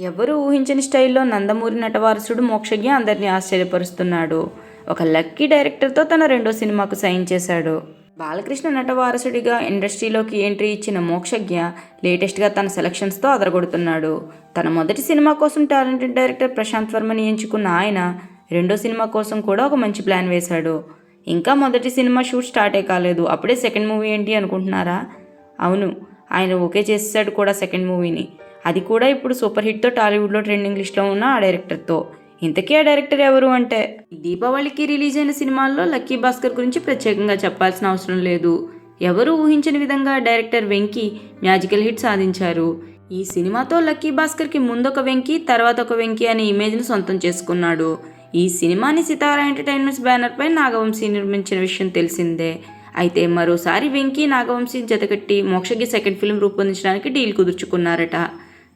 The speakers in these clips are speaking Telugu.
ఎవరు ఊహించని స్టైల్లో నందమూరి నటవారసుడు మోక్షజ్ఞ అందరినీ ఆశ్చర్యపరుస్తున్నాడు. ఒక లక్కీ డైరెక్టర్తో తన రెండో సినిమాకు సైన్ చేశాడు. బాలకృష్ణ నటవారసుడిగా ఇండస్ట్రీలోకి ఎంట్రీ ఇచ్చిన మోక్షజ్ఞ లేటెస్ట్గా తన సెలక్షన్స్తో అదరగొడుతున్నాడు. తన మొదటి సినిమా కోసం టాలెంటెడ్ డైరెక్టర్ ప్రశాంత్ వర్మని ఎంచుకున్న ఆయన రెండో సినిమా కోసం కూడా ఒక మంచి ప్లాన్ వేశాడు. ఇంకా మొదటి సినిమా షూట్ స్టార్టే కాలేదు. అప్పుడే సెకండ్ మూవీ ఏంటి అనుకుంటున్నారా? అవును ఆయన ఓకే చేసేసాడు కూడా సెకండ్ మూవీని. అది కూడా ఇప్పుడు సూపర్ హిట్తో టాలీవుడ్లో ట్రెండింగ్ లిస్ట్లో ఉన్న ఆ డైరెక్టర్తో. ఇంతకీ ఆ డైరెక్టర్ ఎవరు అంటే? దీపావళికి రిలీజ్ అయిన సినిమాల్లో లక్కీ భాస్కర్ గురించి ప్రత్యేకంగా చెప్పాల్సిన అవసరం లేదు. ఎవరు ఊహించని విధంగా డైరెక్టర్ వెంకీ మ్యాజికల్ హిట్ సాధించారు? ఈ సినిమాతో లక్కీ భాస్కర్కి ముందొక వెంకీ తర్వాత ఒక వెంకీ అనే ఇమేజ్ను సొంతం చేసుకున్నాడు. ఈ సినిమాని సితారా ఎంటర్టైన్మెంట్స్ బ్యానర్పై నాగవంశీ నిర్మించిన విషయం తెలిసిందే. అయితే మరోసారి వెంకీ నాగవంశీ జతకట్టి మోక్షగి సెకండ్ ఫిల్మ్ రూపొందించడానికి డీల్ కుదుర్చుకున్నారట.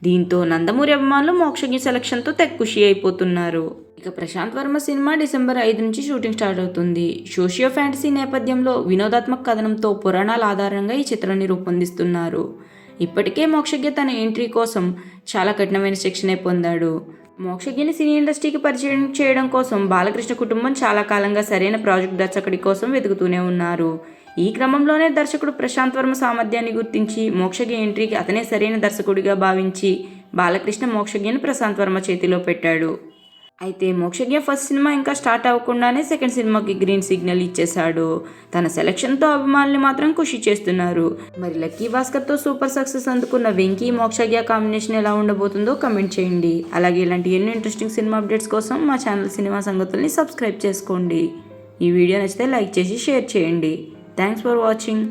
దీంతో నందమూరి అభిమానులు మోక్షజ్ఞ సెలక్షన్తో తెగ ఖుషి అయిపోతున్నారు. ఇక ప్రశాంత్ వర్మ సినిమా డిసెంబర్ ఐదు నుంచి షూటింగ్ స్టార్ట్ అవుతుంది. సోషియో ఫ్యాంటసీ నేపథ్యంలో వినోదాత్మక కథనంతో పురాణాల ఆధారంగా ఈ చిత్రాన్ని రూపొందిస్తున్నారు. ఇప్పటికే మోక్షజ్ఞ తన ఎంట్రీ కోసం చాలా కఠినమైన శిక్షణే పొందాడు. మోక్షజ్ఞని సినీ ఇండస్ట్రీకి పరిచయం చేయడం కోసం బాలకృష్ణ కుటుంబం చాలా కాలంగా సరైన ప్రాజెక్ట్ దర్శకుడి కోసం వెతుకుతూనే ఉన్నారు. ఈ క్రమంలోనే దర్శకుడు ప్రశాంత్ వర్మ సామర్థ్యాన్ని గుర్తించి మోక్షజ్ఞ ఎంట్రీకి అతనే సరైన దర్శకుడిగా భావించి బాలకృష్ణ మోక్షజ్ఞని ప్రశాంత్ వర్మ చేతిలో పెట్టాడు. అయితే మోక్షజ్ఞ ఫస్ట్ సినిమా ఇంకా స్టార్ట్ అవ్వకుండానే సెకండ్ సినిమాకి గ్రీన్ సిగ్నల్ ఇచ్చేశాడు. తన సెలక్షన్తో అభిమానులు మాత్రం ఖుషి చేస్తున్నారు. మరి లక్కీ భాస్కర్తో సూపర్ సక్సెస్ అందుకున్న వెంకీ మోక్షజ్ఞ కాంబినేషన్ ఎలా ఉండబోతుందో కమెంట్ చేయండి. అలాగే ఇలాంటి ఎన్నో ఇంట్రెస్టింగ్ సినిమా అప్డేట్స్ కోసం మా ఛానల్ సినిమా సంగతుల్ని సబ్స్క్రైబ్ చేసుకోండి. ఈ వీడియో నచ్చితే లైక్ చేసి షేర్ చేయండి. Thanks for watching.